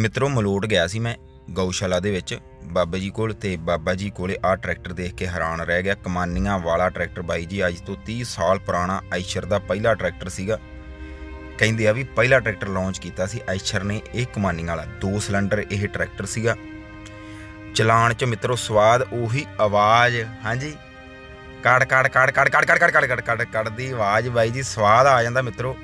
ਮਿੱਤਰੋ ਮਲੋਟ ਗਿਆ ਸੀ ਮੈਂ ਗਊਸ਼ਾਲਾ ਦੇ ਵਿੱਚ ਬਾਬਾ ਜੀ ਕੋਲ ਤੇ ਬਾਬਾ ਜੀ ਕੋਲੇ ਆਹ ਟਰੈਕਟਰ ਦੇਖ ਕੇ ਹੈਰਾਨ ਰਹਿ ਗਿਆ ਕਮਾਨੀਆਂ ਵਾਲਾ ਟਰੈਕਟਰ ਬਾਈ ਜੀ ਅੱਜ ਤੋਂ 30 ਸਾਲ ਪੁਰਾਣਾ ਆਈਸ਼ਰ ਦਾ ਪਹਿਲਾ ਟਰੈਕਟਰ ਸੀਗਾ ਕਹਿੰਦੇ ਆ ਵੀ ਪਹਿਲਾ ਟਰੈਕਟਰ ਲਾਂਚ ਕੀਤਾ ਸੀ ਆਈਸ਼ਰ ਨੇ ਇਹ ਕਮਾਨੀਆਂ ਵਾਲਾ ਦੋ ਸਿਲੰਡਰ ਇਹ ਟਰੈਕਟਰ ਸੀਗਾ ਚਲਾਣ ਚ ਮਿੱਤਰੋ ਸਵਾਦ ਉਹੀ ਆਵਾਜ਼ ਹਾਂਜੀ ਕੜ ਕੜ ਕੜ ਕੜ ਕੜ ਕੜ ਕੜ ਕੜ ਕੜ ਕੜ ਕੜ ਦੀ ਆਵਾਜ਼ ਬਾਈ ਜੀ ਸਵਾਦ ਆ ਜਾਂਦਾ ਮਿੱਤਰੋ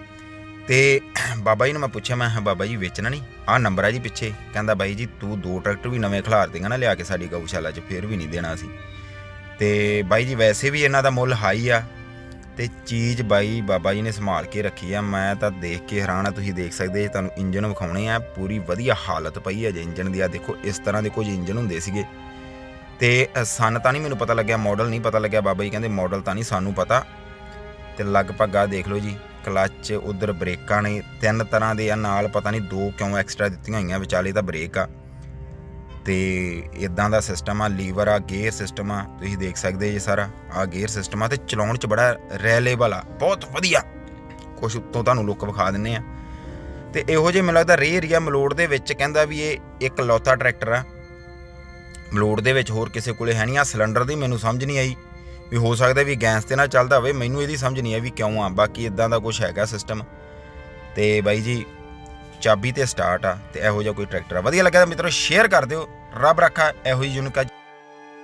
ਤੇ ਬਾਬਾ ਜੀ ਨੂੰ ਮੈਂ ਪੁੱਛਿਆ ਮੈਂ ਕਿਹਾ, ਬਾਬਾ ਜੀ ਵੇਚਣਾ ਨਹੀਂ? ਆਹ ਨੰਬਰ ਆ ਜੀ ਪਿੱਛੇ। ਕਹਿੰਦਾ ਬਾਈ ਜੀ ਤੂੰ ਦੋ ਟਰੈਕਟਰ ਵੀ ਨਵੇਂ ਖਿਲਾਰ ਦੇਗਾ ਨਾ ਲਿਆ ਕੇ ਸਾਡੀ ਗਊਸ਼ਾਲਾ 'ਚ ਫੇਰ ਵੀ ਨਹੀਂ ਦੇਣਾ ਸੀ ਤੇ ਬਾਈ ਜੀ ਵੈਸੇ ਵੀ ਇਹਨਾਂ ਦਾ ਮੁੱਲ ਹਾਈ ਆ ਤੇ ਚੀਜ਼ ਬਾਈ ਬਾਬਾ ਜੀ ਨੇ ਸੰਭਾਲ ਕੇ ਰੱਖੀ ਆ। ਮੈਂ ਤਾਂ ਦੇਖ ਕੇ ਹੈਰਾਨ ਆ ਤੁਸੀਂ ਦੇਖ ਸਕਦੇ ਜੇ ਤੁਹਾਨੂੰ ਇੰਜਨ ਵਿਖਾਉਣੇ ਆ ਪੂਰੀ ਵਧੀਆ ਹਾਲਤ ਪਈ ਹੈ ਜੇ ਇੰਜਨ ਦੀ। ਆ ਦੇਖੋ ਇਸ ਤਰ੍ਹਾਂ ਦੇ ਕੁਝ ਇੰਜਨ ਹੁੰਦੇ ਸੀਗੇ। ਤੇ ਅ, ਸਨ ਤਾਂ ਨਹੀਂ ਮੈਨੂੰ ਪਤਾ ਲੱਗਿਆ ਮਾਡਲ ਨਹੀਂ ਪਤਾ ਲੱਗਿਆ। ਬਾਬਾ ਜੀ ਕਹਿੰਦੇ ਮਾਡਲ ਤਾਂ ਨਹੀਂ ਸਾਨੂੰ ਪਤਾ। ਤੇ ਲਗਭਗ ਆ ਦੇਖ ਲਓ ਜੀ ਕਲੱਚ ਉਧਰ ਬ੍ਰੇਕਾਂ ਨੇ ਤਿੰਨ ਤਰ੍ਹਾਂ ਦੇ ਆ, ਨਾਲ ਪਤਾ ਨਹੀਂ ਦੋ ਕਿਉਂ ਐਕਸਟਰਾ ਦਿੱਤੀਆਂ ਹੋਈਆਂ, ਵਿਚਾਲੇ ਤਾਂ ਬ੍ਰੇਕ ਆ। ਤੇ ਇਦਾਂ ਦਾ ਸਿਸਟਮ ਆ ਲੀਵਰ ਆ ਗੇਅਰ ਸਿਸਟਮ ਆ, ਤੁਸੀਂ ਦੇਖ ਸਕਦੇ ਜੀ ਸਾਰਾ, ਆ ਗੇਅਰ ਸਿਸਟਮ ਆ, ਤੇ ਚਲਾਉਣ ਚ ਬੜਾ ਰੈਲੇਬਲ ਆ, ਬਹੁਤ ਵਧੀਆ। ਕੁਛ ਉੱਤੋਂ ਤੁਹਾਨੂੰ ਲੁੱਕ ਵਿਖਾ ਦਿੰਨੇ ਆ। ਤੇ ਇਹੋ ਜਿਹੇ ਮੈਨੂੰ ਲੱਗਦਾ ਰੇ ਏਰੀਆ ਆ ਮਲੋੜ ਦੇ ਵਿੱਚ ਕਹਿੰਦਾ ਵੀ ਇਹ ਇੱਕ ਲੌਤਾ ਟਰੈਕਟਰ ਆ। ਮਲੋੜ ਦੇ ਵਿੱਚ ਹੋਰ ਕਿਸੇ ਕੋਲੇ ਹੈ ਨਹੀਂ ਆ ਸਿਲੰਡਰ ਦੀ ਮੈਨੂੰ ਸਮਝ ਨਹੀਂ ਆਈ। ਵੀ ਹੋ ਸਕਦਾ ਵੀ ਗੈਸ ਤੇ ਨਾ ਚੱਲਦਾ ਹੋਵੇ, ਮੈਨੂੰ ਇਹਦੀ ਸਮਝ ਨਹੀਂ ਆਈ ਵੀ ਕਿਉਂ ਆ, ਬਾਕੀ ਇਦਾਂ ਦਾ ਕੁਝ ਹੈਗਾ ਸਿਸਟਮ ਤੇ ਬਾਈ ਜੀ, ਚਾਬੀ ਤੇ ਸਟਾਰਟ ਆ, ਤੇ ਇਹੋ ਜਿਹਾ ਕੋਈ ਟਰੈਕਟਰ ਆ। ਵਧੀਆ ਲੱਗਿਆ ਤਾਂ ਮਿੱਤਰੋ ਸ਼ੇਅਰ ਕਰ ਦਿਓ। ਰੱਬ ਰੱਖਾ, ਇਹੋ ਜਿਹੀ ਯੂਨਿਕ